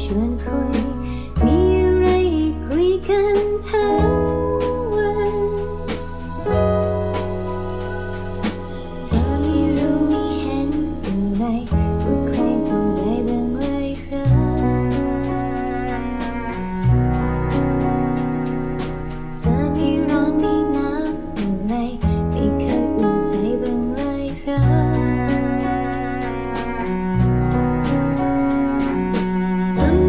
ชวนคุย มีอะไรคุยกันเธอ Some